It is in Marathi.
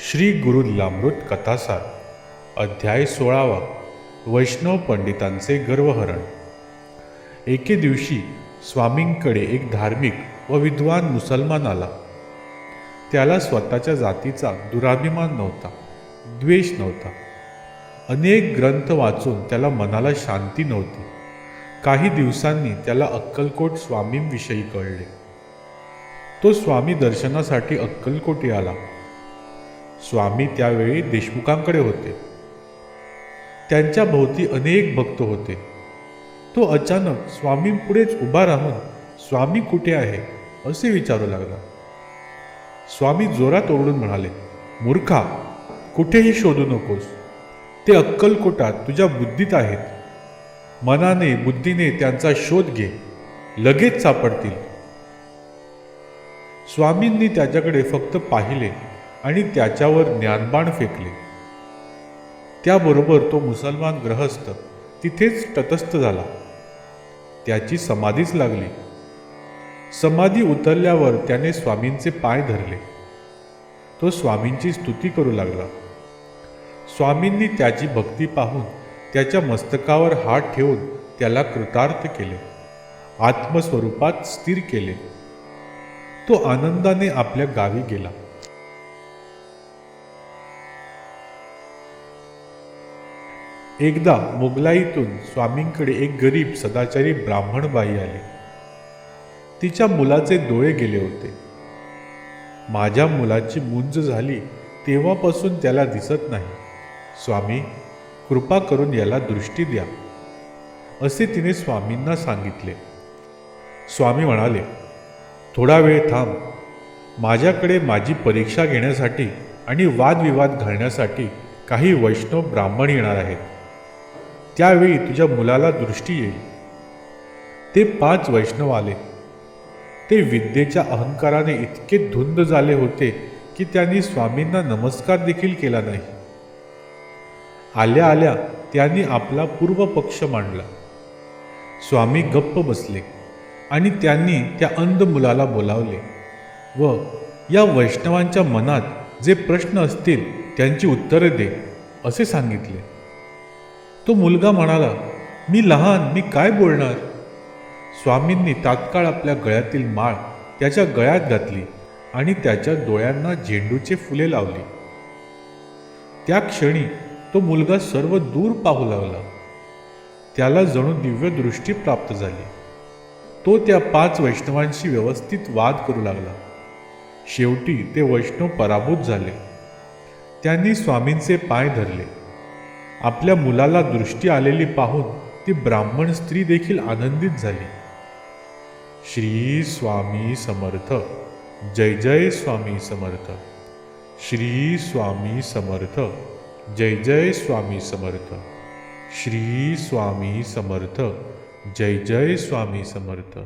श्री गुरु लामृत कथासार अध्याय सोळावा वैष्णव पंडितांचे गर्वहरण. एके दिवशी स्वामींकडे एक धार्मिक व विद्वान मुसलमान आला. त्याला स्वतःच्या जातीचा दुराभिमान नव्हता द्वेष नव्हता. अनेक ग्रंथ वाचून त्याला मनाला शांती नव्हती. काही दिवसांनी त्याला अक्कलकोट स्वामींविषयी कळले. तो स्वामी दर्शनासाठी अक्कलकोटी आला. स्वामी त्यावेळी देशमुखांकडे होते. त्यांच्या भोवती अनेक भक्त होते. तो अचानक स्वामींपुढेच उभा राहून स्वामी कुठे आहे? असे विचारू लागला. स्वामी जोरात ओरडून म्हणाले मूर्खा कुठेही शोधू नकोस. ते अक्कलकोटात तुझ्या बुद्धीत आहेत. मनाने बुद्धीने त्यांचा शोध घे. लगेच सापडतील. स्वामींनी त्याच्याकडे फक्त पाहिले. आणि त्याच्यावर ज्ञानबाण फेकले. त्याबरोबर तो मुसलमान ग्रहस्थ तिथेच तटस्थ झाला. त्याची समाधीच लागली. समाधी उतरल्यावर त्याने स्वामींचे पाय धरले. तो स्वामींची स्तुती करू लागला. स्वामींनी त्याची भक्ती पाहून त्याच्या मस्तकावर हात ठेवून त्याला कृतार्थ केले. आत्मस्वरूपात स्थिर केले. तो आनंदाने आपल्या गावी गेला. एकदा मोगलाईतून स्वामींकडे एक गरीब सदाचारी ब्राह्मण बाई आली. तिच्या मुलाचे डोळे गेले होते. माझ्या मुलाची मुंज झाली तेव्हापासून त्याला दिसत नाही. स्वामी कृपा करून याला दृष्टी द्या. असे तिने स्वामींना सांगितले. स्वामी म्हणाले थोडा वेळ थांब. माझ्याकडे माझी परीक्षा घेण्यासाठी आणि वादविवाद घालण्यासाठी काही वैष्णव ब्राह्मण येणार आहेत. त्यावेळी तुझ्या मुलाला दृष्टी येईल. ते पाच वैष्णव आले ते विद्येच्या अहंकाराने इतके धुंद झाले होते की त्यांनी स्वामींना नमस्कार देखील केला नाही. आल्या आल्या त्यांनी आपला पूर्व पक्ष मांडला. स्वामी गप्प बसले आणि त्यांनी त्या अंध मुलाला बोलावले. व या वैष्णवांच्या मनात जे प्रश्न असतील त्यांची उत्तरे दे असे सांगितले. तो मुलगा म्हणाला मी लहान मी काय बोलणार? स्वामींनी तात्काळ आपल्या गळ्यातील माळ त्याच्या गळ्यात घातली आणि त्याच्या डोळ्यांना झेंडूचे फुले लावली. त्या क्षणी तो मुलगा सर्व दूर पाहू लागला. त्याला जणू दिव्य दृष्टी प्राप्त झाली. तो त्या पाच वैष्णवांशी व्यवस्थित वाद करू लागला. शेवटी ते वैष्णव पराभूत झाले. त्यांनी स्वामींचे पाय धरले. आपल्या मुलाला दृष्टी आलेली पाहून ती ब्राह्मण स्त्री देखील आनंदित झाली. श्री स्वामी समर्थ जय जय स्वामी समर्थ. श्री स्वामी समर्थ जय जय स्वामी समर्थ. श्री स्वामी समर्थ जय जय स्वामी समर्थ.